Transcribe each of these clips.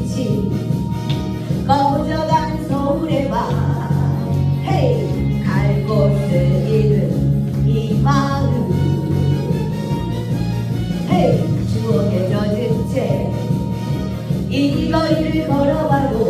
있지. 꺼져간 서울의 밤 헤이 갈 곳을 잃은 이 마음 헤이 추억에 젖은 채. 이거리를 걸어봐도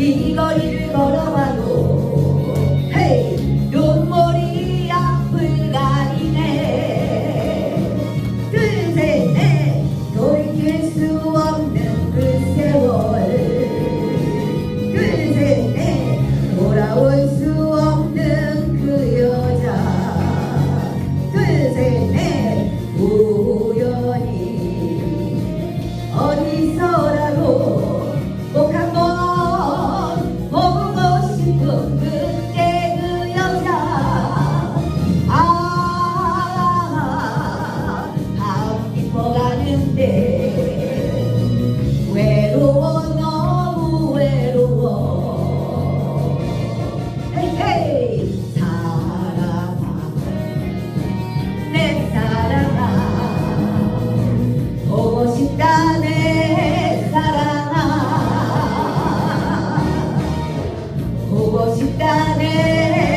이 거리를 걸어봐도 보고 싶다네.